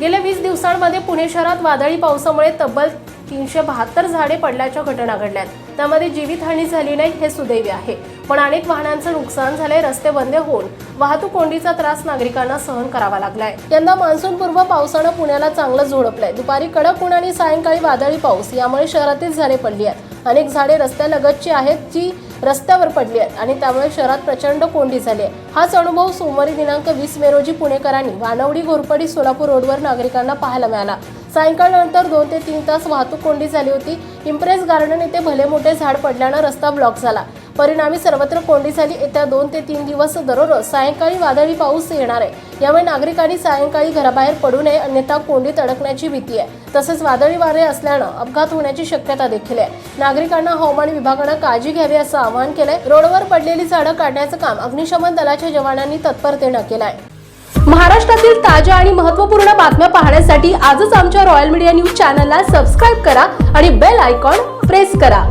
गेल्या वीस दिवसांमध्ये पुणे शहरात वादळी पावसामुळे तब्बल तीनशे बहात्तर झाडे पडल्याच्या घटना घडल्यात. त्यामध्ये जीवितहानी झाली नाही हे सुदैवी आहे. पण अनेक वाहनांचं नुकसान झालंय रस्ते बंद होऊन वाहतूक कोंडीचा त्रास नागरिकांना सहन करावा लागलाय. यंदा मान्सूनपूर्व पावसानं पुण्याला चांगलं झोडपलंय. दुपारी कडक ऊन आणि सायंकाळी वादळी पाऊस यामुळे शहरातील झाडे पडली आहेत. अनेक झाडे रस्त्यालगतची आहेत जी रस्त्यावर पडली आहेत आणि त्यामुळे शहरात प्रचंड कोंडी झाली आहे. हाच अनुभव सोमवारी दिनांक वीस मे रोजी पुणेकरांनी वानवडी घोरपडी सोलापूर रोडवर नागरिकांना पाहायला मिळाला. सायंकाळनंतर दोन ते तीन तास वाहतूक कोंडी झाली होती. इम्प्रेस गार्डन येथे भले मोठे झाड पडल्यानं रस्ता ब्लॉक झाला. परिणामी सर्वत्र कोंडी झाली. येत्या दोन ते तीन दिवस दररोज सायंकाळी वादळी पाऊस येणार आहे. यामुळे नागरिकांनी सायंकाळी घराबाहेर पडू नये अन्यथा कोंडीत अडकण्याची भीती आहे. तसेच वादळी वारे असल्यानं अपघात होण्याची शक्यता देखील आहे. नागरिकांना हवामान विभागानं काळजी घ्यावी असं आवाहन केलंय. रोडवर पडलेली झाडं काढण्याचं काम अग्निशमन दलाच्या जवानांनी तत्परतेनं केलंय. महाराष्ट्रातील ताज्या आणि महत्त्वपूर्ण बातम्या पाहण्यासाठी आजच आमच्या रॉयल मीडिया न्यूज चॅनलला सबस्क्राईब करा आणि बेल आयकॉन प्रेस करा.